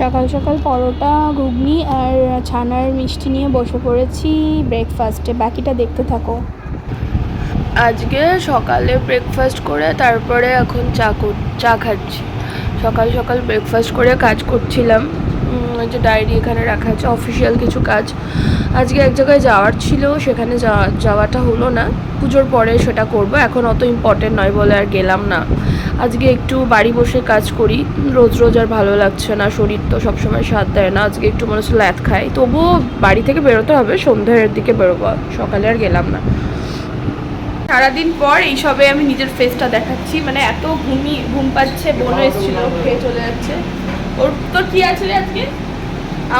সকাল সকাল পরোটা, ঘুগনি আর ছানার মিষ্টি নিয়ে বসে পড়েছি ব্রেকফাস্টে বাকিটা দেখতে থাকো। আজকে সকালে ব্রেকফাস্ট করে তারপরে এখন চা চা খাচ্ছি। সকাল সকাল ব্রেকফাস্ট করে কাজ করছিলাম। যে ডায়েরি এখানে রাখা আছে, অফিসিয়াল কিছু কাজ। আজকে এক জায়গায় যাওয়ার ছিল, সেখানে যাওয়া যাওয়াটা হলো না। পুজোর পরে সেটা করব, এখন অত ইম্পর্টেন্ট নয় বলে আর গেলাম না। আজকে একটু বাড়ি বসে কাজ করি, রোজ রোজ আর ভালো লাগছে না, শরীর তো সবসময় সাথ দেয় না, আজকে একটু মনে হচ্ছে ল্যাথ খাই। তবুও বাড়ি থেকে বেরোতে হবে, সন্ধ্যের দিকে বেরোবো, সকালে আর গেলাম না। সারাদিন পর এইসবে আমি নিজের ফেসটা দেখাচ্ছি মানে এত ঘুমি, ঘুম পাচ্ছে, বোনও এসেছিল, খেয়ে চলে যাচ্ছে। ওর তোর কি আছে আজকে?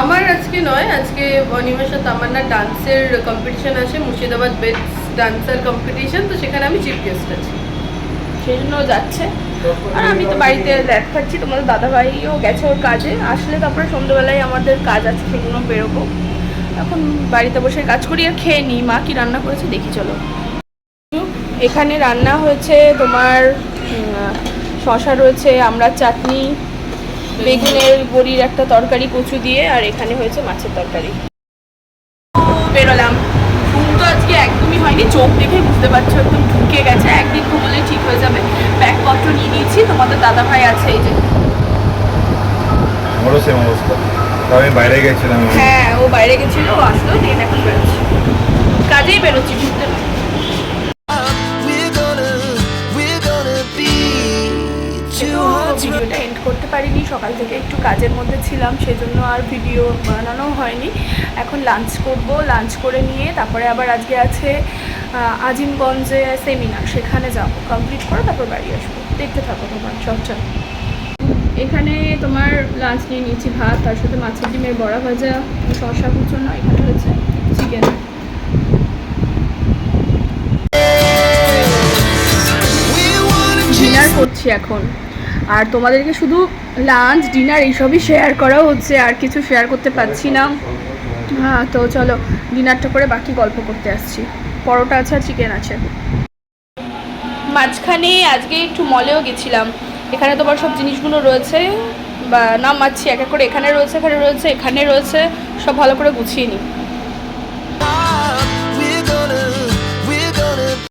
আমার আজকে নয় আজকে অনিমেষা তামান্না ডান্সের কম্পিটিশন আছে মুর্শিদাবাদ বেস্ট ডান্সার কম্পিটিশন তো সেখানে আমি চিফ গেস্ট আছি। সেই জন্য যাচ্ছে। আর আমি তো বাড়িতে ল্যাব খাচ্ছি তোমাদের দাদাভাইও গেছে ওর কাজে। আসলে তারপরে সন্ধ্যেবেলায় আমাদের কাজ আছে সেগুলো বেরোবো। এখন বাড়িতে বসে কাজ করি আর খেয়ে নিই। মা কি রান্না করেছে দেখি চলো। এখানে রান্না হয়েছে তোমার শশা রয়েছে আমরা চাটনি বেগুনের বড়ির একটা তরকারি কচু দিয়ে আর এখানে হয়েছে মাছের তরকারি। বেরোলাম। ঘুম তো আজকে একদমই হয়নি চোখ দেখে বুঝতে পারছ একদম ঢুকে গেছে। একদিন ঘুমলে ঠিক হয়ে যাবে। ব্যাগপত্র নিয়ে নিয়েছি তোমাদের দাদা ভাই আছে এই যে। আমারও সেম অবস্থা। আমি বাইরে গেছিলাম। হ্যাঁ ও বাইরে গেছিল ও আসলো ট্রেন এখন বেরোচ্ছে। কাজেই বেরোচ্ছি ঘুরতে করতে পারিনি, সকাল থেকে একটু কাজের মধ্যে ছিলাম, সেজন্য আর ভিডিও বানানো হয়নি। এখন লাঞ্চ করব লাঞ্চ করে নিয়ে তারপরে আবার আজকে আছে আজিমগঞ্জে সেমিনার সেখানে যাব। কমপ্লিট করে, তারপর বাড়ি আসব। দেখতে থাকো তোমার চর্চা এখানে তোমার লাঞ্চ নিয়ে নিয়েছি ভাত, তার সাথে মাছের ডিমের বড়া ভাজা, শসা কুচনো, এখানে হচ্ছে চিকেন ডিনার করছি এখন। আর তোমাদেরকে শুধু লাঞ্চ ডিনার এইসবই শেয়ার করা হচ্ছে, আর কিছু শেয়ার করতে পারছি না। হ্যাঁ তো চলো ডিনারটা করে বাকি গল্প করতে আসছি। পরোটা আছে আর চিকেন আছে। মাঝখানে আজকে একটু মলেও গেছিলাম। এখানে তোমার সব জিনিসগুলো রয়েছে, বা নাম মারছি এক এক করে এখানে রয়েছে এখানে রয়েছে এখানে রয়েছে, সব ভালো করে গুছিয়ে নিই।